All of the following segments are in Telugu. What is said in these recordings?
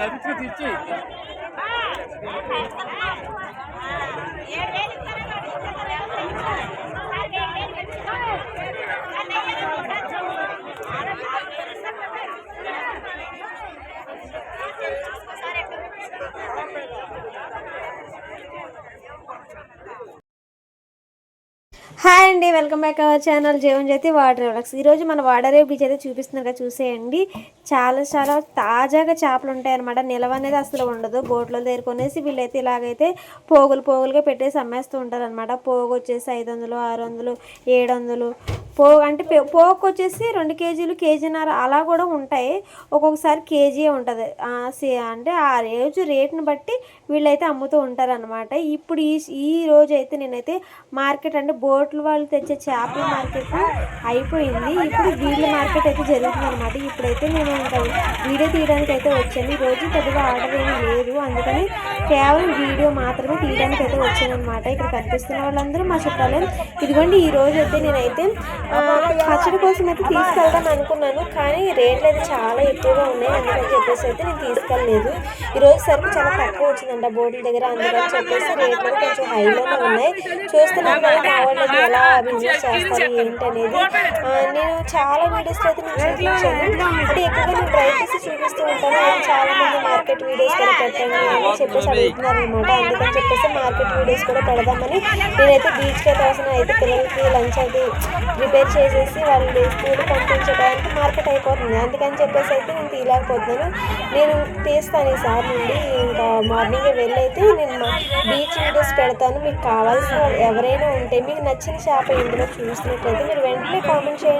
É, 20 minutinhos. హాయ్ అండి welcome back our channel Jeevan Jyothi water vlogs ఈరోజు మన వాడరే బీచ్ అయితే చూపిస్తున్నారు చూసేయండి. చాలా చాలా తాజాగా చేపలు ఉంటాయి అనమాట నిలవ అనేది అసలు ఉండదు. బోట్లో దగ్గర కొనేసి వీళ్ళైతే ఇలాగైతే పోగులు పోగులుగా పెట్టేసి అమ్మేస్తూ ఉంటారు అనమాట పోగు వచ్చేసి ఐదు వందలు ఆరు వందలు ఏడు వందలు పో అంటే పే- వచ్చేసి రెండు కేజీలు కేజీన్నర అలా కూడా ఉంటాయి. ఒక్కొక్కసారి కేజీ ఉంటుంది. అంటే ఆ రోజు రేట్ని బట్టి వీళ్ళైతే అమ్ముతూ ఉంటారనమాట ఇప్పుడు ఈ ఈ రోజు అయితే నేనైతే మార్కెట్ అంటే బోట్లు వాళ్ళు తెచ్చే చేపల మార్కెట్ అయిపోయింది. ఇప్పుడు వీళ్ళ మార్కెట్ అయితే జరుగుతుంది అనమాట ఇప్పుడైతే నేను ఇంకా వీడియో తీయడానికి అయితే వచ్చాను రోజు పెద్దగా ఆర్డర్ ఏమీ లేదు. అందుకని కేవలం వీడియో మాత్రమే తీయడానికి అయితే వచ్చాను అనమాట ఇక్కడ కనిపిస్తున్న వాళ్ళందరూ మా చుట్టాలే. ఇదిగోండి ఈ రోజు అయితే నేనైతే పచ్చడి కోసం అయితే తీసుకెళ్దాం అనుకున్నాను కానీ రేట్లు అయితే చాలా ఎక్కువగా ఉన్నాయి అందుకని చెప్పేసి అయితే నేను తీసుకెళ్ళలేదు. ఈరోజు సరుకు చాలా తక్కువ వచ్చిందంట బోర్డుల దగ్గర అందుకని చెప్పేసి రేట్లు కొంచెం హైలోనే ఉన్నాయి. చూస్తున్నాను కదా మా ఎలా బిజినెస్ చేస్తారు ఏంటి అనేది. నేను చాలా వీడియోస్ అయితే నేను చూపించాను. అంటే ఎక్కువగా నేను ట్రై చేసి చూపిస్తూ ఉంటాను చాలా మంది మార్కెట్ వీడియోస్ కూడా పెట్టండి అని చెప్పేసి అడుగుతున్నారు అనమాట అందుకని చెప్పేసి మార్కెట్ వీడియోస్ కూడా పెడదామని నేనైతే బీచ్కి అయితే అయితే పిల్లలకి లంచ్ అయితే ప్రిపేర్ చేసేసి వాళ్ళు స్కూల్ పంపించడానికి మార్కెట్ అయిపోతుంది. అందుకని చెప్పేసి అయితే నేను తీయలేకపోతున్నాను. నేను తీస్తాను ఈసారి నుండి. ఇంకా మార్నింగ్ వెళ్ళి అయితే నేను మా బీచ్ వీడియోస్ పెడతాను. మీకు కావాల్సిన ఎవరైనా ఉంటే మీకు నచ్చిన చేప ఇందులో చూసినట్లయితే మీరు వెంటనే కామెంట్ చేయండి.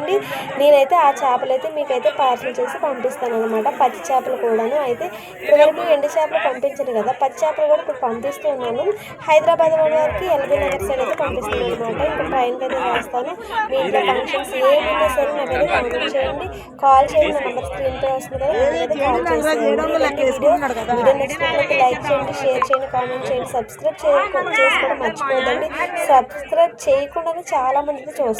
నేనైతే ఆ చేపలు అయితే మీకైతే పార్సల్ చేసి పంపిస్తాను అనమాట పచ్చి చేపలు కూడాను అయితే ఇప్పటివరకు ఎండు చేపలు పంపించను కదా పచ్చి చేపలు కూడా ఇప్పుడు పంపిస్తున్నాను హైదరాబాద్ వరకు ఎల్బీ నగర్ సైడ్ అయితే పంపిస్తున్నాను అనమాట ఇంకా ట్రైన్కి అయితే వేస్తాను. మీ ఇంట్లో ఫంక్షన్స్ ఏమైనా సరే నాకైతే కామెంట్ చేయండి. కాల్ చేయండి నా నెంబర్ స్క్రీన్పై వస్తుంది కదా కాల్ వీడియో లైక్ చేయండి షేర్ చేయండి కామెంట్ చేయండి సబ్స్క్రైబ్ చేయకుండా చేసుకోవడం మర్చిపోదండి సబ్స్క్రైబ్ చేయకుండానే చాలా మంది చూస్తారు